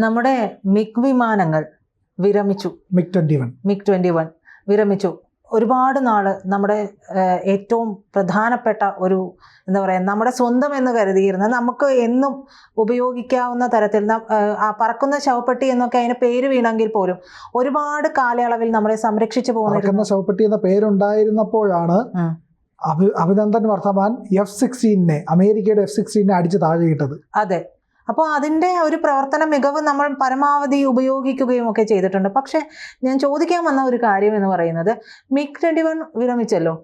നമ്മുടെ മിഗ് വിമാനങ്ങൾ വിരമിച്ചു. MiG twenty one. MiG twenty one വിരമിച്ചു. ഒരുപാട് നാൾ നമ്മുടെ ഏറ്റവും പ്രധാനപ്പെട്ട ഒരു എന്താ പറയുക നമ്മുടെ സ്വന്തം എന്ന് കരുതിയിരുന്ന നമുക്ക് എന്നും ഉപയോഗിക്കാവുന്ന തരത്തിൽ ആ പറക്കുന്ന ശവപ്പെട്ടി എന്നൊക്കെ അതിന് പേര് വീണെങ്കിൽ പോലും ഒരുപാട് കാലയളവിൽ നമ്മളെ സംരക്ഷിച്ചു പോകുന്ന ശവപ്പെട്ടി എന്ന പേരുണ്ടായിരുന്നപ്പോഴാണ് അഭിനന്ദൻ വർദ്ധമാൻ എഫ് സിക്സ്റ്റീനെ അമേരിക്കയുടെ എഫ് സിക്സ്റ്റീനെ അടിച്ച് താഴെ ഇട്ടത്. അതെ. അപ്പോൾ അതിന്റെ ഒരു പ്രവർത്തന മികവ് നമ്മൾ പരമാവധി ഉപയോഗിക്കുകയും ഒക്കെ ചെയ്തിട്ടുണ്ട്. പക്ഷേ ഞാൻ ചോദിക്കാൻ വന്ന ഒരു കാര്യം എന്ന് പറയുന്നത് മിക് ട്വന്റി വൺ വിരമിച്ചല്ലോ.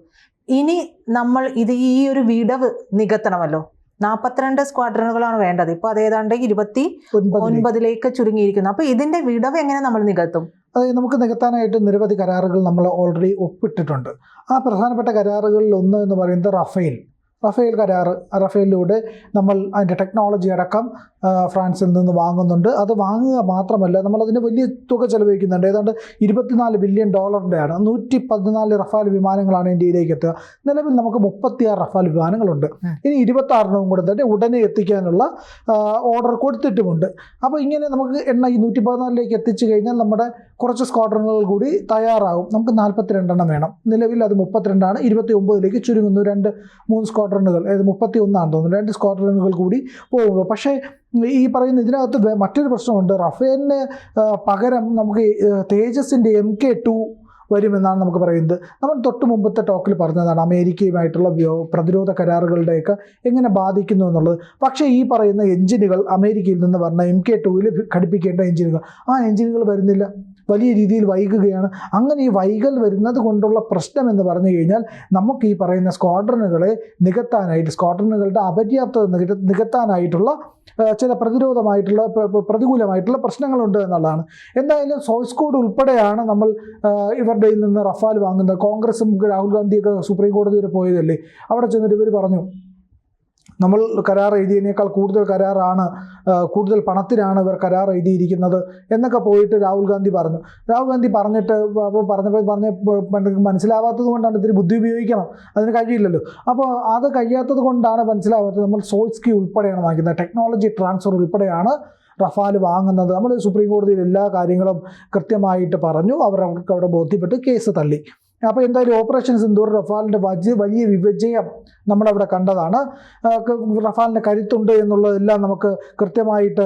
ഇനി നമ്മൾ ഇത് ഈ ഒരു വിടവ് നികത്തണമല്ലോ. നാൽപ്പത്തിരണ്ട് സ്ക്വാഡ്രണുകളാണ് വേണ്ടത്. ഇപ്പോൾ അത് ഏതാണ്ട് ഇരുപത്തി ഒൻപതിലേക്ക്. ചുരുങ്ങിയിരിക്കുന്നു. അപ്പോൾ ഇതിന്റെ വിടവ് എങ്ങനെ നമ്മൾ നികത്തും? അതായത് നമുക്ക് നികത്താനായിട്ട് നിരവധി കരാറുകൾ നമ്മൾ ഓൾറെഡി ഒപ്പിട്ടിട്ടുണ്ട്. ആ പ്രധാനപ്പെട്ട കരാറുകളിൽ ഒന്ന് എന്ന് പറയുന്നത് റഫേൽ. റഫേൽ കരാർ റഫേലിലൂടെ നമ്മൾ അതിന്റെ ടെക്നോളജി അടക്കം ഫ്രാൻസിൽ നിന്ന് വാങ്ങുന്നുണ്ട്. അത് വാങ്ങുക മാത്രമല്ല നമ്മളതിന് വലിയ തുക ചെലവഴിക്കുന്നുണ്ട്. ഏതാണ്ട് ഇരുപത്തിനാല് ബില്യൺ ഡോളറിന്റെയാണ് നൂറ്റി പതിനാല് റഫാൽ വിമാനങ്ങളാണ് ഇന്ത്യയിലേക്ക് എത്തുക. നിലവിൽ നമുക്ക് മുപ്പത്തിയാറ് റഫാൽ വിമാനങ്ങളുണ്ട്. ഇനി ഇരുപത്തി ആറിനും കൂടെ തന്നെ ഉടനെ എത്തിക്കാനുള്ള ഓർഡർ കൊടുത്തിട്ടുമുണ്ട്. അപ്പോൾ ഇങ്ങനെ നമുക്ക് എണ്ണ ഈ നൂറ്റി പതിനാലിലേക്ക് എത്തിച്ചു കഴിഞ്ഞാൽ നമ്മുടെ കുറച്ച് സ്ക്വാഡ്രണുകൾ കൂടി തയ്യാറാകും നമുക്ക് നാൽപ്പത്തിരണ്ടെണ്ണം വേണം. നിലവിൽ അത് മുപ്പത്തിരണ്ടാണ്. ഇരുപത്തി ഒമ്പതിലേക്ക് ചുരുങ്ങുന്നു. രണ്ട് മൂന്ന് സ്ക്വാഡ്രണുകൾ അതായത് മുപ്പത്തി ഒന്നാണ് തോന്നുന്നു. രണ്ട് സ്ക്വാഡ്രണുകൾ കൂടി പോകുന്നു. പക്ഷേ ഈ പറയുന്ന ഇതിനകത്ത് മറ്റൊരു പ്രശ്നമുണ്ട്. റഫേലിന് പകരം നമുക്ക് തേജസിന്റെ എം കെ ടു വരുമെന്നാണ് നമുക്ക് പറയുന്നത്. നമ്മൾ തൊട്ട് മുമ്പത്തെ ടോക്കിൽ പറഞ്ഞതാണ് അമേരിക്കയുമായിട്ടുള്ള പ്രതിരോധ കരാറുകളുടെയൊക്കെ എങ്ങനെ ബാധിക്കുന്നു എന്നുള്ളത്. പക്ഷേ ഈ പറയുന്ന എഞ്ചിനുകൾ അമേരിക്കയിൽ നിന്ന് പറഞ്ഞ എം കെ ടുവിൽ ഘടിപ്പിക്കേണ്ട എഞ്ചിനുകൾ. ആ എഞ്ചിനുകൾ വരുന്നില്ല. വലിയ രീതിയിൽ വൈകുകയാണ്. അങ്ങനെ ഈ വൈകൽ വരുന്നത് കൊണ്ടുള്ള പ്രശ്നം എന്ന് പറഞ്ഞു കഴിഞ്ഞാൽ നമുക്ക് ഈ പറയുന്ന സ്ക്വാഡ്രനുകളെ നികത്താനായിട്ട് സ്ക്വാഡ്രനുകളുടെ അപര്യാപ്തത നികത്ത- നികത്താനായിട്ടുള്ള ചില പ്രതിരോധമായിട്ടുള്ള പ്ര- പ്ര- പ്രതികൂലമായിട്ടുള്ള പ്രശ്നങ്ങളുണ്ട് എന്നുള്ളതാണ്. എന്തായാലും സോഴ്സ് കോഡ് ഉൾപ്പെടെയാണ് നമ്മൾ ആ, ഇവരുടെ കയ്യിൽ നിന്ന് റഫാൽ വാങ്ങുന്നത് കോൺഗ്രസും രാഹുൽ ഗാന്ധിയൊക്കെ സുപ്രീം കോടതി വരെ പോയതല്ലേ? അവിടെ ചെന്നിട്ട് ഇവർ പറഞ്ഞു നമ്മൾ കരാർ എഴുതിയതിനേക്കാൾ കൂടുതൽ കരാറാണ് കൂടുതൽ പണത്തിനാണ് ഇവർ കരാർ എഴുതിയിരിക്കുന്നത് എന്നൊക്കെ പോയിട്ട് രാഹുൽ ഗാന്ധി പറഞ്ഞു. രാഹുൽ ഗാന്ധി പറഞ്ഞിട്ട് പറഞ്ഞപ്പോൾ പറഞ്ഞ മനസ്സിലാവാത്തത് കൊണ്ടാണ് ഇത്തിരി ബുദ്ധി ഉപയോഗിക്കണം. അതിന് കഴിയില്ലല്ലോ. അപ്പോൾ അത് കഴിയാത്തത് കൊണ്ടാണ് മനസ്സിലാവാത്തത്. നമ്മൾ സോഴ്സ് കീ ഉൾപ്പെടെയാണ് വാങ്ങിക്കുന്നത്. ടെക്നോളജി ട്രാൻസ്ഫർ ഉൾപ്പെടെയാണ് റഫാൽ വാങ്ങുന്നത്. നമ്മൾ സുപ്രീം കോടതിയിൽ എല്ലാ കാര്യങ്ങളും കൃത്യമായിട്ട് പറഞ്ഞു. അവർ അവർക്ക് അവിടെ ബോധ്യപ്പെട്ട് കേസ് തള്ളി. അപ്പോൾ എന്തായാലും ഓപ്പറേഷൻ സിന്ദൂർ റഫാലിന്റെ വലിയ വലിയ വിഭജയം നമ്മളവിടെ കണ്ടതാണ്. റഫാലിന്റെ കരുത്തുണ്ട് എന്നുള്ളതെല്ലാം നമുക്ക് കൃത്യമായിട്ട്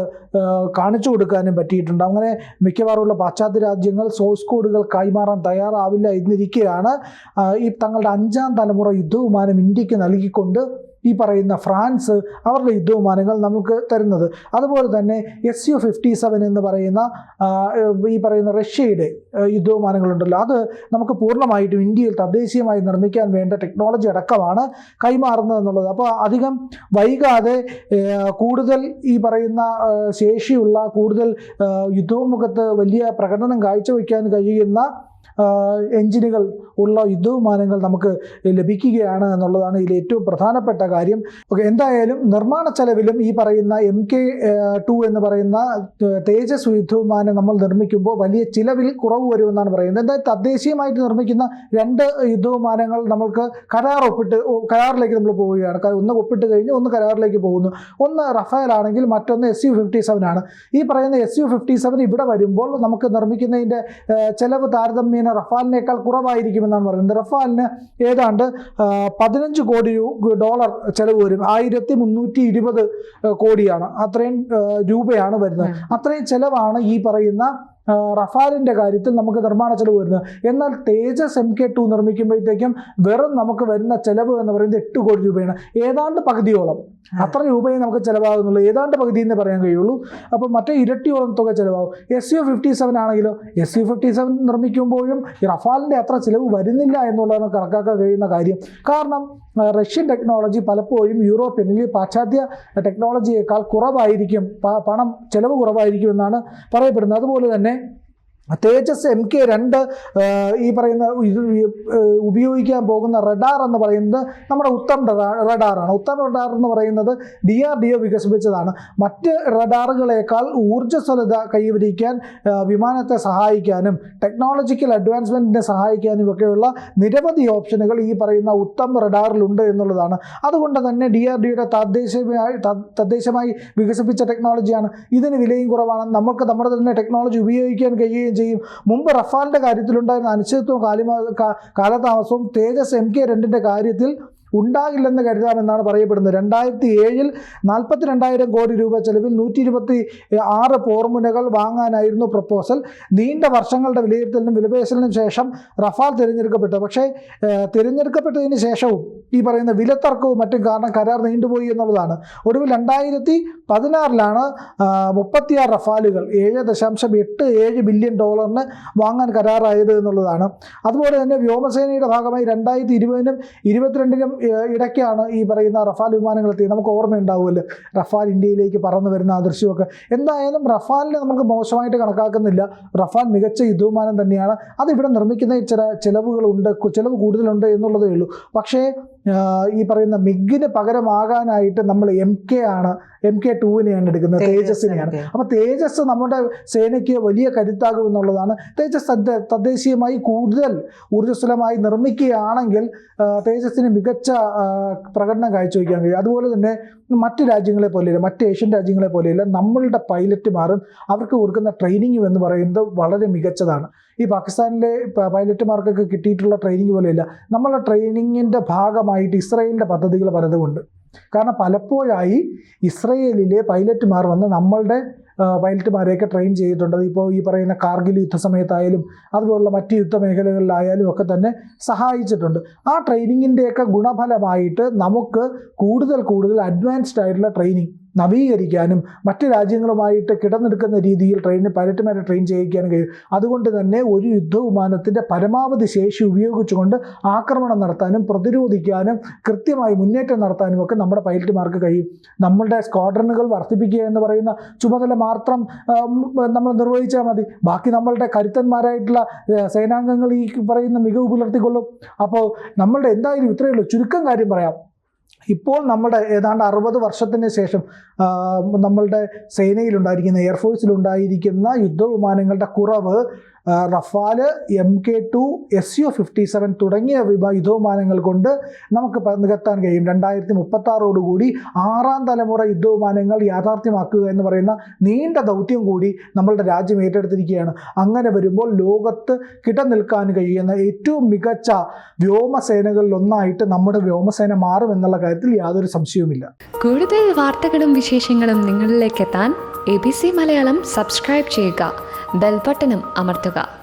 കാണിച്ചു കൊടുക്കാനും പറ്റിയിട്ടുണ്ട്. അങ്ങനെ മിക്കവാറുമുള്ള പാശ്ചാത്യ രാജ്യങ്ങൾ സോഴ്സ് കോഡുകൾ കൈമാറാൻ തയ്യാറാവില്ല എന്നിരിക്കെയാണ് ഈ തങ്ങളുടെ അഞ്ചാം തലമുറ യുദ്ധവിമാനം ഇന്ത്യയ്ക്ക് നൽകിക്കൊണ്ട് ഈ പറയുന്ന ഫ്രാൻസ് അവരുടെ യുദ്ധവിമാനങ്ങൾ നമുക്ക് തരുന്നത്. അതുപോലെ തന്നെ എസ് യു ഫിഫ്റ്റി സെവൻ എന്ന് പറയുന്ന ഈ പറയുന്ന റഷ്യയുടെ യുദ്ധവിമാനങ്ങളുണ്ടല്ലോ. അത് നമുക്ക് പൂർണമായിട്ടും ഇന്ത്യയിൽ തദ്ദേശീയമായി നിർമ്മിക്കാൻ വേണ്ട ടെക്നോളജി അടക്കമാണ് കൈമാറുന്നത് എന്നുള്ളത്. അപ്പോൾ അധികം വൈകാതെ കൂടുതൽ ഈ പറയുന്ന ശേഷിയുള്ള കൂടുതൽ യുദ്ധമുഖത്ത് വലിയ പ്രകടനം കാഴ്ചവെക്കാൻ കഴിയുന്ന എഞ്ചിനുകൾ ഉള്ള യുദ്ധവിമാനങ്ങൾ നമുക്ക് ലഭിക്കുകയാണ് എന്നുള്ളതാണ് ഇതിൽ ഏറ്റവും പ്രധാനപ്പെട്ട കാര്യം. ഓക്കെ എന്തായാലും നിർമ്മാണ ചെലവിലും ഈ പറയുന്ന എം കെ ടു എന്ന് പറയുന്ന തേജസ് യുദ്ധവിമാനം നമ്മൾ നിർമ്മിക്കുമ്പോൾ വലിയ ചിലവിൽ കുറവ് വരുമെന്നാണ് പറയുന്നത്. എന്തായാലും തദ്ദേശീയമായിട്ട് നിർമ്മിക്കുന്ന രണ്ട് യുദ്ധവിമാനങ്ങൾ നമ്മൾക്ക് കരാർ ഒപ്പിട്ട് കരാറിലേക്ക് നമ്മൾ പോവുകയാണ്. ഒന്ന് ഒപ്പിട്ട് കഴിഞ്ഞ് ഒന്ന് കരാറിലേക്ക് പോകുന്നു. ഒന്ന് റഫേൽ ആണെങ്കിൽ മറ്റൊന്ന് എസ് യു ഫിഫ്റ്റി സെവൻ ആണ്. ഈ പറയുന്ന എസ് യു ഫിഫ്റ്റി സെവൻ ഇവിടെ വരുമ്പോൾ നമുക്ക് നിർമ്മിക്കുന്നതിന്റെ ചിലവ് ചെലവ് താരതമ്യേന റഫാലിനേക്കാൾ കുറവായിരിക്കുമെന്നാണ് പറയുന്നത്. റഫാലിന് ഏതാണ്ട് പതിനഞ്ച് കോടി ഡോളർ ചെലവ് വരും. ആയിരത്തി മുന്നൂറ്റി ഇരുപത് കോടിയാണ്. അത്രയും രൂപയാണ് വരുന്നത്. അത്രയും ചെലവാണ് ഈ പറയുന്ന റഫാലിന്റെ കാര്യത്തിൽ നമുക്ക് നിർമ്മാണ ചെലവ് വരുന്നത് എന്നാൽ തേജസ് എം കെ ടു നിർമ്മിക്കുമ്പോഴത്തേക്കും വെറും നമുക്ക് വരുന്ന ചെലവ് എന്ന് പറയുന്നത് എട്ട് കോടി രൂപയാണ്. ഏതാണ്ട് പകുതിയോളം. അത്ര രൂപയെ നമുക്ക് ചിലവാകുന്നുള്ളൂ. ഏതാണ്ട് പകുതി എന്ന് പറയാൻ കഴിയുള്ളൂ. അപ്പോൾ മറ്റേ ഇരട്ടിയോളം തുക ചിലവാകും. എസ് യു ഫിഫ്റ്റി സെവൻ ആണെങ്കിലോ? എസ് യു ഫിഫ്റ്റി സെവൻ നിർമ്മിക്കുമ്പോഴും ഈ റഫാലിന്റെ അത്ര ചിലവ് വരുന്നില്ല എന്നുള്ളതാണ് കണക്കാക്കാൻ കഴിയുന്ന കാര്യം. കാരണം റഷ്യൻ ടെക്നോളജി പലപ്പോഴും യൂറോപ്യൻ അല്ലെങ്കിൽ പാശ്ചാത്യ ടെക്നോളജിയേക്കാൾ കുറവായിരിക്കും. പണം ചിലവ് കുറവായിരിക്കും എന്നാണ് പറയപ്പെടുന്നത്. അതുപോലെ തന്നെ में തേജസ് എം കെ രണ്ട് ഈ പറയുന്ന ഉപയോഗിക്കാൻ പോകുന്ന റഡാർ എന്ന് പറയുന്നത് നമ്മുടെ ഉത്തം റഡാ- റഡാറാണ്. ഉത്തം റഡാർ എന്ന് പറയുന്നത് ഡി ആർ ഡി ഒ വികസിപ്പിച്ചതാണ്. മറ്റ് റഡാറുകളേക്കാൾ ഊർജസ്വലത കൈവരിക്കാൻ വിമാനത്തെ സഹായിക്കാനും ടെക്നോളജിക്കൽ അഡ്വാൻസ്മെന്റിനെ സഹായിക്കാനും ഒക്കെയുള്ള നിരവധി ഓപ്ഷനുകൾ ഈ പറയുന്ന ഉത്തം റഡാറിലുണ്ട് എന്നുള്ളതാണ്. അതുകൊണ്ട് തന്നെ ഡി ആർ ഡിയുടെ തദ്ദേശമായി തദ്ദേശമായി വികസിപ്പിച്ച ടെക്നോളജിയാണ് ഇതിന് വിലയും കുറവാണ്. നമുക്ക് നമ്മുടെ തന്നെ ടെക്നോളജി ഉപയോഗിക്കാൻ കഴിയുകയും ചെയ്യും. മുമ്പ് റഫാലിന്റെ കാര്യത്തിലുണ്ടായിരുന്ന അനിശ്ചിതത്വവും കാലിമാ കാലതാമസവും തേജസ് എം കെ രണ്ടിന്റെ കാര്യത്തിൽ ഉണ്ടാകില്ലെന്ന് കരുതാമെന്നാണ് പറയപ്പെടുന്നത്. രണ്ടായിരത്തി ഏഴിൽ നാൽപ്പത്തി രണ്ടായിരം കോടി രൂപ ചെലവിൽ നൂറ്റി ഇരുപത്തി ആറ് പോർമുനകൾ വാങ്ങാനായിരുന്നു പ്രപ്പോസൽ. നീണ്ട വർഷങ്ങളുടെ വിലയിരുത്തലിനും വിലപേശലിനും ശേഷം റഫാൽ തിരഞ്ഞെടുക്കപ്പെട്ടു. പക്ഷേ തിരഞ്ഞെടുക്കപ്പെട്ടതിന് ശേഷവും ഈ പറയുന്ന വിലത്തർക്കവും മറ്റും കാരണം കരാർ നീണ്ടുപോയി എന്നുള്ളതാണ്. ഒടുവിൽ രണ്ടായിരത്തി പതിനാറിലാണ് മുപ്പത്തിയാറ് റഫാലുകൾ ഏഴ് ദശാംശം എട്ട് ഏഴ് ബില്യൺ ഡോളറിന് വാങ്ങാൻ കരാറായത് എന്നുള്ളതാണ്. അതുപോലെ തന്നെ വ്യോമസേനയുടെ ഭാഗമായി രണ്ടായിരത്തി ഇരുപതിനും ഇരുപത്തിരണ്ടിനും ഇടയ്ക്കാണ് ഈ പറയുന്ന റഫാൽ വിമാനങ്ങൾ എത്തിയത് നമുക്ക് ഓർമ്മയുണ്ടാവുമല്ലോ റഫാൽ ഇന്ത്യയിലേക്ക് പറന്നു വരുന്ന ആ ദൃശ്യമൊക്കെ. എന്തായാലും റഫാലിനെ നമുക്ക് മോശമായിട്ട് കണക്കാക്കുന്നില്ല. റഫാൽ മികച്ച യുദ്ധവിമാനം തന്നെയാണ്. അതിവിടെ നിർമ്മിക്കുന്ന ചില ചിലവുകളുണ്ട് ചിലവ് കൂടുതലുണ്ട് എന്നുള്ളതേ ഉള്ളൂ. പക്ഷേ ഈ പറയുന്ന മിഗിന് പകരമാകാനായിട്ട് നമ്മൾ എം കെ ആണ് എം കെ ടൂവിനെയാണ് എടുക്കുന്നത് തേജസ്സിനെയാണ് അപ്പോൾ തേജസ് നമ്മുടെ സേനയ്ക്ക് വലിയ കരുത്താകും എന്നുള്ളതാണ് തേജസ് തദ്ദേശീയമായി കൂടുതൽ ഊർജസ്വലമായി നിർമ്മിക്കുകയാണെങ്കിൽ തേജസ്സിന് മികച്ച പ്രകടനം കാഴ്ചവെക്കാൻ കഴിയും. അതുപോലെ തന്നെ മറ്റ് രാജ്യങ്ങളെ പോലെയല്ല മറ്റ് ഏഷ്യൻ രാജ്യങ്ങളെ പോലെയല്ല നമ്മളുടെ പൈലറ്റുമാരും അവർക്ക് കൊടുക്കുന്ന ട്രെയിനിങ്ങും എന്ന് പറയുന്നത് വളരെ മികച്ചതാണ്. ഈ പാകിസ്ഥാനിലെ പൈലറ്റുമാർക്കൊക്കെ കിട്ടിയിട്ടുള്ള ട്രെയിനിങ് പോലെയല്ല. നമ്മളെ ട്രെയിനിങ്ങിന്റെ ഭാഗമായിട്ട് ഇസ്രയേലിന്റെ പദ്ധതികൾ പലതുമുണ്ട്. കാരണം പലപ്പോഴായി ഇസ്രയേലിലെ പൈലറ്റുമാർ വന്ന് നമ്മളുടെ പൈലറ്റുമാരെയൊക്കെ ട്രെയിൻ ചെയ്തിട്ടുണ്ട്. ഇപ്പോൾ ഈ പറയുന്ന കാർഗിൽ യുദ്ധസമയത്തായാലും അതുപോലുള്ള മറ്റ് യുദ്ധമേഖലകളിലായാലും ഒക്കെ തന്നെ സഹായിച്ചിട്ടുണ്ട്. ആ ട്രെയിനിങ്ങിന്റെയൊക്കെ ഗുണഫലമായിട്ട് നമുക്ക് കൂടുതൽ കൂടുതൽ അഡ്വാൻസ്ഡ് ആയിട്ടുള്ള ട്രെയിനിങ് നവീകരിക്കാനും മറ്റ് രാജ്യങ്ങളുമായിട്ട് കിടന്നെടുക്കുന്ന രീതിയിൽ ട്രെയിനിന് പൈലറ്റുമാരെ ട്രെയിൻ ചെയ്യിക്കാനും കഴിയും. അതുകൊണ്ട് തന്നെ ഒരു യുദ്ധവിമാനത്തിന്റെ പരമാവധി ശേഷി ഉപയോഗിച്ചുകൊണ്ട് ആക്രമണം നടത്താനും പ്രതിരോധിക്കാനും കൃത്യമായി മുന്നേറ്റം നടത്താനും ഒക്കെ നമ്മുടെ പൈലറ്റുമാർക്ക് കഴിയും. നമ്മളുടെ സ്ക്വാഡ്രണുകൾ വർദ്ധിപ്പിക്കുക എന്ന് പറയുന്ന ചുമതല മാത്രം നമ്മൾ നിർവഹിച്ചാൽ മതി. ബാക്കി നമ്മളുടെ കരുത്തന്മാരായിട്ടുള്ള സേനാംഗങ്ങൾ ഈ പറയുന്ന മികവ് പുലർത്തിക്കൊള്ളും. അപ്പോൾ നമ്മളുടെ എന്തായാലും ഇത്രയേ ഉള്ളൂ. ചുരുക്കം കാര്യം പറയാം. ഇപ്പോൾ നമ്മുടെ ഏതാണ്ട് അറുപത് വർഷത്തിന് ശേഷം നമ്മളുടെ സേനയിലുണ്ടായിരിക്കുന്ന എയർഫോഴ്സിലുണ്ടായിരിക്കുന്ന യുദ്ധവിമാനങ്ങളുടെ കുറവ് Rafale M K two S U fifty seven തുടങ്ങിയ വിമാ യുദ്ധവിമാനങ്ങൾ കൊണ്ട് നമുക്ക് നികത്താൻ കഴിയും. രണ്ടായിരത്തി മുപ്പത്തി ആറോടുകൂടി ആറാം തലമുറ യുദ്ധവിമാനങ്ങൾ യാഥാർത്ഥ്യമാക്കുക എന്ന് പറയുന്ന നീണ്ട ദൗത്യം കൂടി നമ്മളുടെ രാജ്യം ഏറ്റെടുത്തിരിക്കുകയാണ്. അങ്ങനെ വരുമ്പോൾ ലോകത്ത് കിടനിൽക്കാൻ കഴിയുന്ന ഏറ്റവും മികച്ച വ്യോമസേനകളിലൊന്നായിട്ട് നമ്മുടെ വ്യോമസേന മാറും എന്നുള്ള കാര്യത്തിൽ യാതൊരു സംശയവുമില്ല. കൂടുതൽ വാർത്തകളും വിശേഷങ്ങളും നിങ്ങളിലേക്ക് എത്താൻ A B C Malayalam subscribe ചെയ്യുക. ബെൽബട്ടനും അമർത്തുക